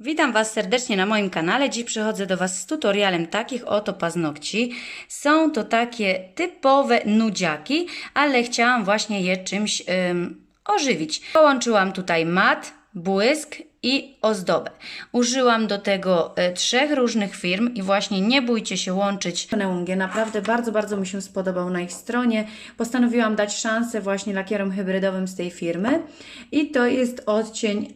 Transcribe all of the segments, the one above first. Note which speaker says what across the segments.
Speaker 1: Witam Was serdecznie na moim kanale. Dziś przychodzę do Was z tutorialem takich oto paznokci. Są to takie typowe nudziaki, ale chciałam właśnie je czymś ym, ożywić. Połączyłam tutaj mat, błysk i ozdobę. Użyłam do tego e, trzech różnych firm i właśnie nie bójcie się łączyć. Neungie naprawdę bardzo, bardzo mi się spodobał na ich stronie. Postanowiłam dać szansę właśnie lakierom hybrydowym z tej firmy i to jest odcień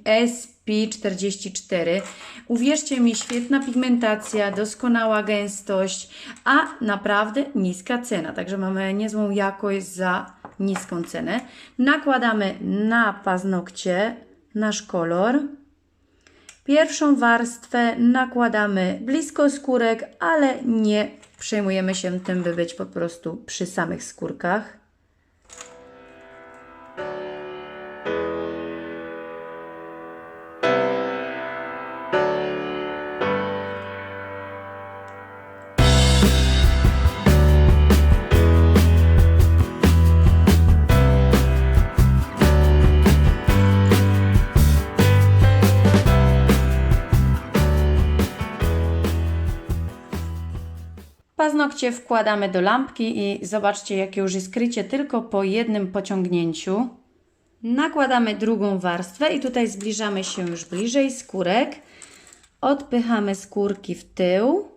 Speaker 1: SP44. Uwierzcie mi, świetna pigmentacja, doskonała gęstość, a naprawdę niska cena. Także mamy niezłą jakość za niską cenę. Nakładamy na paznokcie nasz kolor. Pierwszą warstwę nakładamy blisko skórek, ale nie przejmujemy się tym, by być po prostu przy samych skórkach. Paznokcie wkładamy do lampki i zobaczcie, jakie już jest krycie tylko po jednym pociągnięciu. Nakładamy drugą warstwę i tutaj zbliżamy się już bliżej skórek. Odpychamy skórki w tył.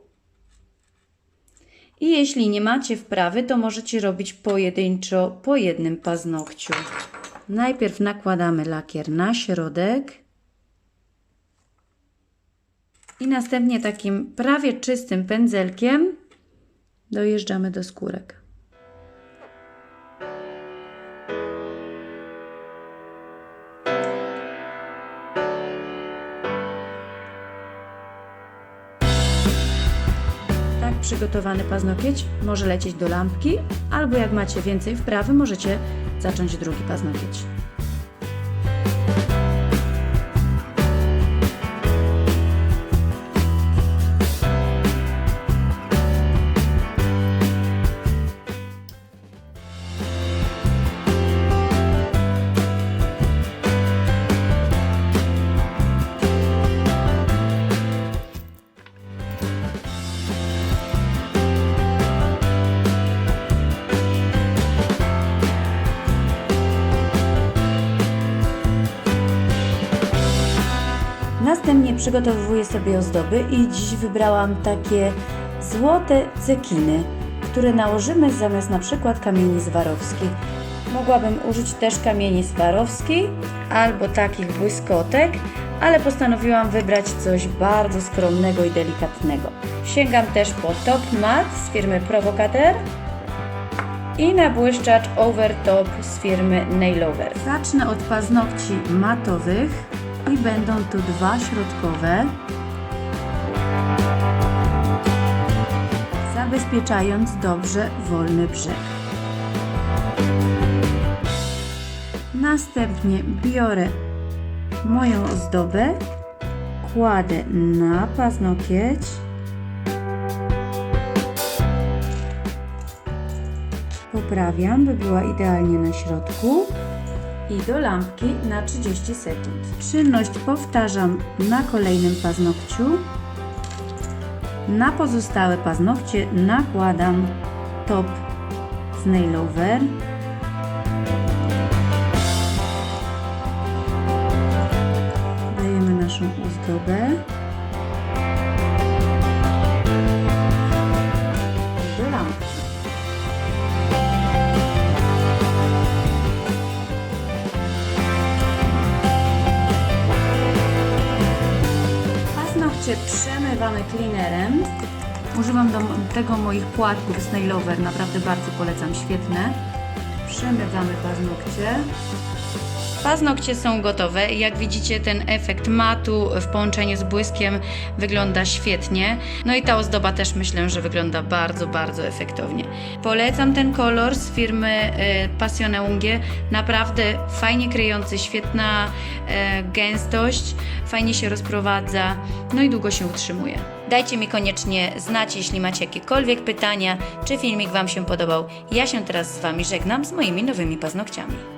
Speaker 1: I jeśli nie macie wprawy, to możecie robić pojedynczo po jednym paznokciu. Najpierw nakładamy lakier na środek. I następnie takim prawie czystym pędzelkiem dojeżdżamy do skórek. Tak przygotowany paznokieć może lecieć do lampki, albo jak macie więcej wprawy, możecie zacząć drugi paznokieć. Następnie przygotowuję sobie ozdoby i dziś wybrałam takie złote cekiny, które nałożymy zamiast na przykład kamieni swarowskich. Mogłabym użyć też kamieni swarowskich albo takich błyskotek, ale postanowiłam wybrać coś bardzo skromnego i delikatnego. Sięgam też po Top Mat z firmy Provocateur i na błyszczacz Overtop z firmy Nailover. Zacznę od paznokci matowych i będą tu dwa środkowe, zabezpieczając dobrze wolny brzeg. Następnie biorę moją ozdobę, kładę na paznokieć. Poprawiam, by była idealnie na środku i do lampki na 30 sekund. Czynność powtarzam na kolejnym paznokciu. Na pozostałe paznokcie nakładam top z Nailover. Dajemy naszą ozdobę. Paznokcie przemywamy cleanerem. Używam do tego moich płatków z Nailover, naprawdę bardzo polecam, świetne. Przemywamy paznokcie. Paznokcie są gotowe. Jak widzicie, ten efekt matu w połączeniu z błyskiem wygląda świetnie. No i ta ozdoba też myślę, że wygląda bardzo, bardzo efektownie. Polecam ten kolor z firmy y, Passione Ungie. Naprawdę fajnie kryjący, świetna e, gęstość, fajnie się rozprowadza, no i długo się utrzymuje. Dajcie mi koniecznie znać, jeśli macie jakiekolwiek pytania, czy filmik Wam się podobał. Ja się teraz z Wami żegnam z moimi nowymi paznokciami.